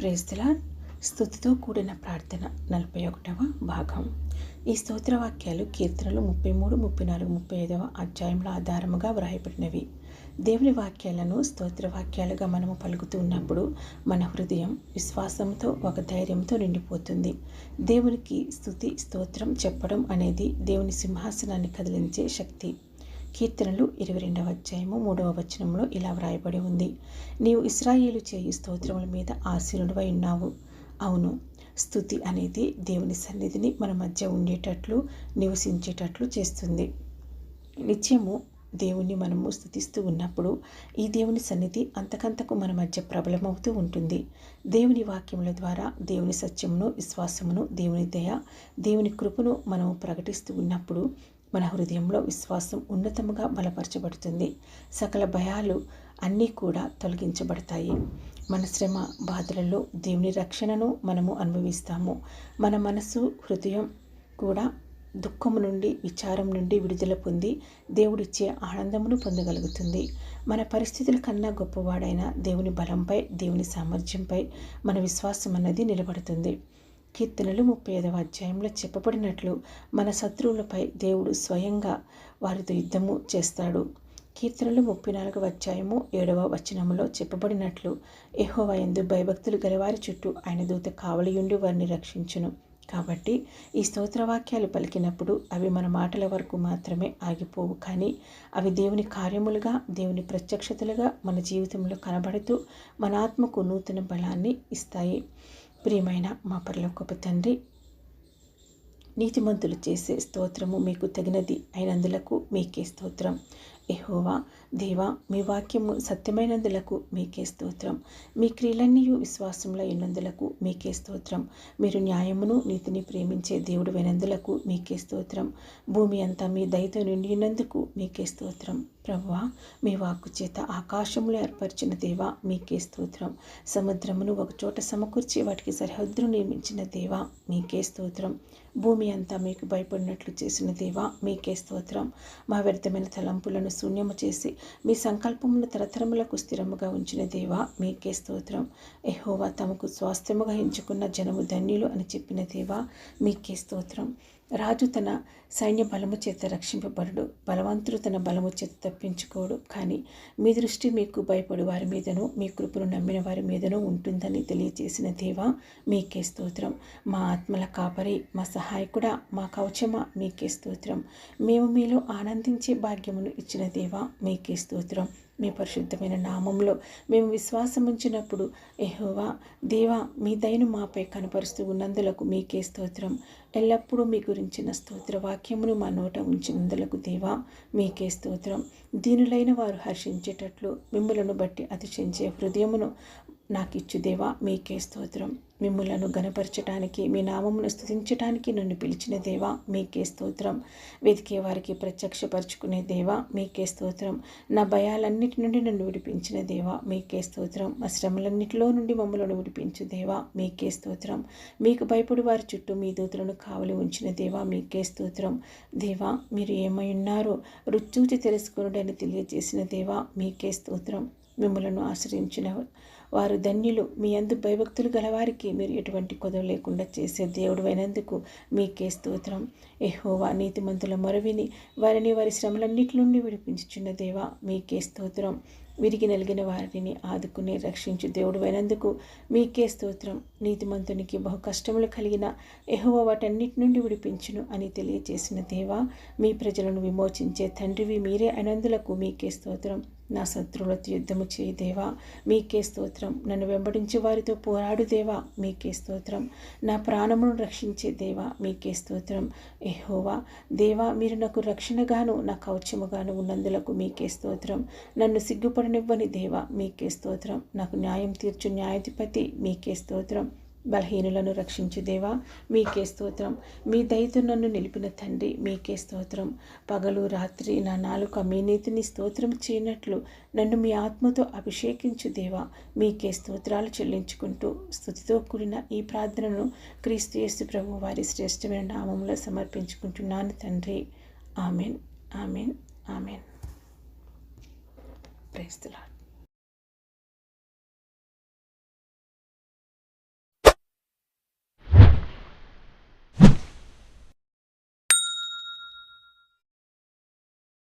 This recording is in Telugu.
ప్రేస్తుల స్థుతితో కూడిన ప్రార్థన నలభై ఒకటవ భాగం. ఈ స్తోత్ర వాక్యాలు కీర్తనలు ముప్పై మూడు ముప్పై నాలుగు ముప్పై ఐదవ అధ్యాయంలో ఆధారముగా వ్రాయబడినవి. దేవుని వాక్యాలను స్తోత్ర వాక్యాలుగా మనము పలుకుతూ ఉన్నప్పుడు మన హృదయం విశ్వాసంతో ఒక ధైర్యంతో నిండిపోతుంది. దేవునికి స్థుతి స్తోత్రం చెప్పడం అనేది దేవుని సింహాసనాన్ని కదిలించే శక్తి. కీర్తనలు ఇరవై రెండవ అధ్యాయము మూడవ వచనంలో ఇలా వ్రాయబడి ఉంది. నీవు ఇస్రాయేలు చేయి స్తోత్రముల మీద ఆశీనుడవై ఉన్నావు. అవును స్థుతి అనేది దేవుని సన్నిధిని మన మధ్య ఉండేటట్లు నివసించేటట్లు చేస్తుంది. నిత్యము దేవుణ్ణి మనము స్థుతిస్తూ ఉన్నప్పుడు ఈ దేవుని సన్నిధి అంతకంతకు మన మధ్య ప్రబలమవుతూ ఉంటుంది. దేవుని వాక్యముల ద్వారా దేవుని సత్యమును విశ్వాసమును దేవుని దయ దేవుని కృపను మనము ప్రకటిస్తూ ఉన్నప్పుడు మన హృదయంలో విశ్వాసం ఉన్నతముగా బలపరచబడుతుంది. సకల భయాలు అన్నీ కూడా తొలగించబడతాయి. మన శ్రమ బాధలలో దేవుని రక్షణను మనము అనుభవిస్తాము. మన మనసు హృదయం కూడా దుఃఖము నుండి విచారం నుండి విడుదల పొంది దేవుడిచ్చే ఆనందమును పొందగలుగుతుంది. మన పరిస్థితుల కన్నా గొప్పవాడైన దేవుని బలంపై దేవుని సామర్థ్యంపై మన విశ్వాసం అన్నది నిలబడుతుంది. కీర్తనలు ముప్పై ఐదవ అధ్యాయంలో చెప్పబడినట్లు మన శత్రువులపై దేవుడు స్వయంగా వారితో యుద్ధము చేస్తాడు. కీర్తనలు ముప్పై నాలుగవ అధ్యాయము ఏడవ వచనములో చెప్పబడినట్లు ఎహోవా ఎందు భయభక్తులు గలవారి చుట్టూ ఆయన దూత కావలియుండి వారిని రక్షించును. కాబట్టి ఈ స్తోత్రవాక్యాలు పలికినప్పుడు అవి మన మాటల వరకు మాత్రమే ఆగిపోవు. కానీ అవి దేవుని కార్యములుగా దేవుని ప్రత్యక్షతలుగా మన జీవితంలో కనబడుతూ మన ఆత్మకు నూతన బలాన్ని ఇస్తాయి. ప్రియమైన మా పరలోకపు తండ్రి నీతిమంతులు చేసే స్తోత్రము మీకు తగినది అయినందులకు మీకే స్తోత్రం. ఎహోవా దేవా మీ వాక్యము సత్యమైనందులకు మీకే స్తోత్రం. మీ క్రియలన్నీ విశ్వాసంలో ఎన్నందులకు మీకే స్తోత్రం. మీరు న్యాయమును నీతిని ప్రేమించే దేవుడు వినందులకు మీకే స్తోత్రం. భూమి అంతా మీ దయతో నిండినందుకు మీకే స్తోత్రం. ప్రభువా మీ వాక్కు చేత ఆకాశములు ఏర్పరిచిన దేవా మీకే స్తోత్రం. సముద్రమును ఒకచోట సమకూర్చి వాటికి సరిహద్దును నిర్మించిన దేవా మీకే స్తోత్రం. భూమి అంతా మీకు భయపడినట్లు చేసిన దేవా మీకే స్తోత్రం. మా వ్యర్థమైన తలంపులను శూన్యము చేసి మీ సంకల్పమును తరతరములకు స్థిరముగా ఉంచిన దేవా మీకే స్తోత్రం. ఎహోవా తమకు స్వాస్థ్యముగా ఎంచుకున్న జనము ధన్యులు అని చెప్పిన దేవా మీకే స్తోత్రం. రాజు తన సైన్య బలము చేత రక్షింపబడు బలవంతుడు తన బలము చేత తప్పించుకోడు. కానీ మీ దృష్టి మీకు భయపడు వారి మీదను మీ కృపను నమ్మిన వారి మీదను ఉంటుందని తెలియజేసిన దేవా మీకే స్తోత్రం. మా ఆత్మల కాపరి మా సహాయకుడా మా కవచమా మీకే స్తోత్రం. మేము మీలో ఆనందించే భాగ్యమును ఇచ్చిన దేవా మీకే స్తోత్రం. మీ పరిశుద్ధమైన నామంలో మేము విశ్వాసం ఉంచినప్పుడు ఎహోవా దేవా మీ దయను మాపై కనపరుస్తూ ఉన్నందులకు మీకే స్తోత్రం. ఎల్లప్పుడూ మీ గురించిన స్తోత్ర వాక్యమును మా నోట ఉంచినందులకు దేవా మీకే స్తోత్రం. దీనులైన వారు హర్షించేటట్లు మిమ్మలను బట్టి అతిశించే హృదయమును నాకు ఇచ్చు దేవా మీకే స్తోత్రం. మిమ్ములను గనపరచటానికి మీ నామమును స్థుతించటానికి నన్ను పిలిచిన దేవా మీకే స్తోత్రం. వెతికే వారికి ప్రత్యక్షపరుచుకునే దేవా మీకే స్తోత్రం. నా భయాలన్నిటి నుండి నన్ను విడిపించిన దేవా మీకే స్తోత్రం. మా శ్రమలన్నిటిలో నుండి మమ్మలను విడిపించు దేవా మీకే స్తోత్రం. మీకు భయపడి వారి చుట్టూ మీ దూతలను కావలి ఉంచిన దేవా మీకే స్తోత్రం. దేవా మీరు ఏమై ఉన్నారో రుచూచి తెలుసుకునుడని తెలియజేసిన దేవా మీకే స్తోత్రం. మిమ్మలను ఆశ్రయించిన వారు ధన్యులు. మీ అందు భయభక్తులు గలవారికి మీరు ఎటువంటి కొదవ లేకుండా చేసే దేవుడు అయినందుకు మీకే స్తోత్రం. ఎహోవా నీతిమంతుల మొరవిని వారిని వారి శ్రమలన్నిటి నుండి విడిపించుచున్న దేవా మీకే స్తోత్రం. విరిగి నలిగిన వారిని ఆదుకుని రక్షించు దేవుడు అయినందుకు మీకే స్తోత్రం. నీతిమంతునికి బహు కష్టములు కలిగిన ఎహోవ వాటన్నిటి నుండి విడిపించును అని తెలియజేసిన దేవా మీ ప్రజలను విమోచించే తండ్రివి మీరే అయినందులకు మీకే స్తోత్రం. నా శత్రువులతో యుద్ధము చేయి దేవా. మీకే స్తోత్రం. నన్ను వెంబడించే వారితో పోరాడు దేవా. మీకే స్తోత్రం. నా ప్రాణమును రక్షించే దేవా. మీకే స్తోత్రం. ఎహోవా దేవా మీరు నాకు రక్షణగాను నా కౌచముగాను ఉన్నందులకు మీకే స్తోత్రం. నన్ను సిగ్గుపడనివ్వని దేవా. మీకే స్తోత్రం. నాకు న్యాయం తీర్చు న్యాయాధిపతి మీకే స్తోత్రం. బలహీనులను రక్షించు దేవా మీకే స్తోత్రం. మీ దయతో నన్ను నిలిపిన తండ్రి మీకే స్తోత్రం. పగలు రాత్రి నా నాలుక మీ నీతిని స్తోత్రం చేయనట్లు నన్ను మీ ఆత్మతో అభిషేకించు దేవా మీకే స్తోత్రాలు చెల్లించుకుంటూ స్థుతితో కూడిన ఈ ప్రార్థనను క్రీస్తు యేసు ప్రభు వారి శ్రేష్టమైన నామంలో సమర్పించుకుంటున్నాను తండ్రి. ఆమెన్. ఆమెన్. ఆమెన్. ప్రేస్తులాడు